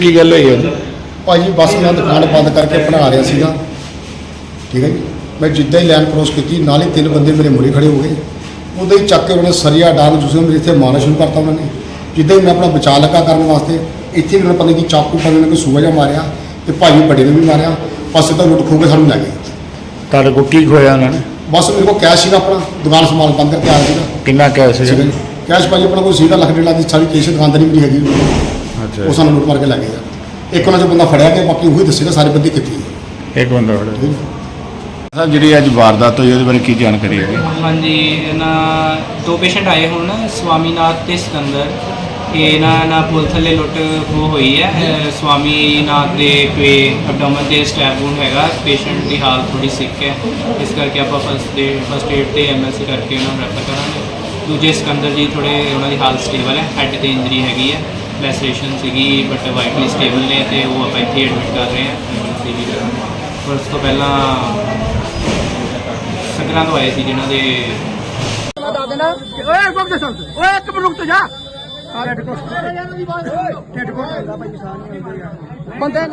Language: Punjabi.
ਕੀ ਗੱਲ ਹੋਈ ਹੈ? ਭਾਜੀ ਬਸ ਮੈਂ ਦੁਕਾਨ ਬੰਦ ਕਰਕੇ ਬਣਾ ਰਿਹਾ ਸੀਗਾ। ਠੀਕ ਹੈ ਜੀ? ਮੈਂ ਜਿੱਦਾਂ ਹੀ ਲਾਈਨ ਕ੍ਰੋਸ ਕੀਤੀ ਨਾਲ ਹੀ ਤਿੰਨ ਬੰਦੇ ਮੇਰੇ ਮੂਹਰੇ ਖੜੇ ਹੋ ਗਏ। ਉਦੋਂ ਹੀ ਚੱਕ ਕੇ ਉਹਨੇ ਸਰੀਆ ਡਾਂਗ ਜੁਸੇ ਮੇਰੇ ਇੱਥੇ ਮਾਰਨਾ ਸ਼ੁਰੂ ਕਰਤਾ ਉਹਨਾਂ ਨੇ। ਜਿੱਦਾਂ ਹੀ ਮੈਂ ਆਪਣਾ ਬਚਾਅ ਲੱਗਾ ਕਰਨ ਵਾਸਤੇ ਇੱਥੇ ਵੀ ਉਹਨਾਂ ਪਤਾ ਕਿ ਚਾਕੂ ਪਤਾ ਨਹੀਂ ਕੋਈ ਸੂਆ ਜਿਹਾ ਮਾਰਿਆ ਤੇ ਭਾਜੀ ਵੱਡੇ ਨੇ ਵੀ ਮਾਰਿਆ। ਬਸ ਤਾਂ ਲੁੱਟ ਖੋਹ ਕੇ ਸਾਨੂੰ ਲੈ ਗਏ। ਤੁਹਾਡੇ ਕੋਲ ਕੀ ਖੋਇਆ ਉਹਨਾਂ ਨੇ? ਬਸ ਮੇਰੇ ਕੋਲ ਕੈਸ਼ ਸੀਗਾ ਆਪਣਾ ਦੁਕਾਨ ਸਮਾਨ ਬੰਦ ਕਰਕੇ ਆ ਸੀਗਾ। ਕਿੰਨਾ ਕੈਸ਼ ਜੀ? ਕੈਸ਼ ਭਾਜੀ ਆਪਣਾ ਕੋਈ ਸੀਗਾ ਲੱਖ ਡੇਢ ਲੱਖ ਦੀ ਸਾਰੀ ਕੇਸ਼ ਦੁਕਾਨਦਾਰੀ ਵੀ ਨਹੀਂ ਹੈਗੀ। ਅੱਛਾ ਉਹ ਸਾਨੂੰ ਲੁੱਟ ਮਾਰ ਕੇ ਲੈ ਗਏ ਯਾਰ ਇੱਕ ਉਹਨਾਂ ਚੋਂ ਬੰਦਾ ਫੜਿਆ ਗਿਆ ਬਾਕੀ ਉਹੀ ਦੱਸੇਗਾ ਸਾਰੇ ਬੰਦੇ ਕਿੱਥੇ ਹੈ ਇੱਕ ਬੰਦਾ ਫੜਿਆ। ਹੈ ਸਰ ਜਿਹੜੀ ਅੱਜ ਵਾਰਦਾਤ ਹੋਈ ਉਹਦੇ ਬਾਰੇ ਕੀ ਜਾਣਕਾਰੀ ਹੈ ਹਾਂਜੀ ਇਹਨਾਂ ਦੋ ਪੇਸ਼ੈਂਟ ਆਏ ਹੁਣ ਸਵਾਮੀਨਾਥ ਤੇ ਸਿਕੰਦਰ। ਇਹ ਨਾ ਨਾ ਪੁਲ ਥੱਲੇ ਲੁੱਟ ਖੋਹ ਹੋਈ ਹੈ। ਅਹ ਸਵਾਮੀਨਾਥ ਦੇ ਕੋਈ ਅਬਡੋਮਨ ਤੇ ਸਟੈਬ ਵੂਨ ਹੈਗਾ। ਪੇਸ਼ੈਂਟ ਦੀ ਹਾਲਤ ਥੋੜੀ ਸਿੱਕ ਹੈ। ਇਸ ਕਰਕੇ ਆਪਾਂ ਫਸਟ ਡੇ ਫਸਟ ਏਡ ਤੇ ਐਮਐਲਸੀ ਕਰਕੇ ਉਹਨਾਂ ਨੂੰ ਰੈਫਰ ਕਰਾਂਗੇ। ਦੂਜੇ ਸਿਕੰਦਰ ਜੀ ਥੋੜੇ ਉਹਨਾਂ ਦੀ ਹਾਲਤ ਸਟੇਬਲ ਹੈ। ਹੈਡ ਤੇ ਇੰਜਰੀ ਹੈਗੀ ਹੈ। ਲੈਸਰੇਸ਼ਨ ਸੀਗੀ ਬਟ ਵਾਈਟਲੀ ਸਟੇਬਲ ਨੇ ਤੇ ਉਹ ਆਪਾਂ ਇੱਥੇ ਐਡਮਿਟ ਕਰ ਰਹੇ ਹਾਂ। ਪਰ ਉਸ ਤੋਂ ਪਹਿਲਾਂ ਸੰਗਰਾਂ ਤੋਂ ਆਏ ਸੀ ਜਿਨ੍ਹਾਂ ਦੇ ਓਏ ਇੱਕ ਮਿੰਟ ਸੁਣ ਓਏ, ਇੱਕ ਮਿੰਟ ਰੁਕ ਜਾ। ਢਿੱਡ ਕੋਟ ਢਿੱਡ ਕੋਟ ਬੰਦੇ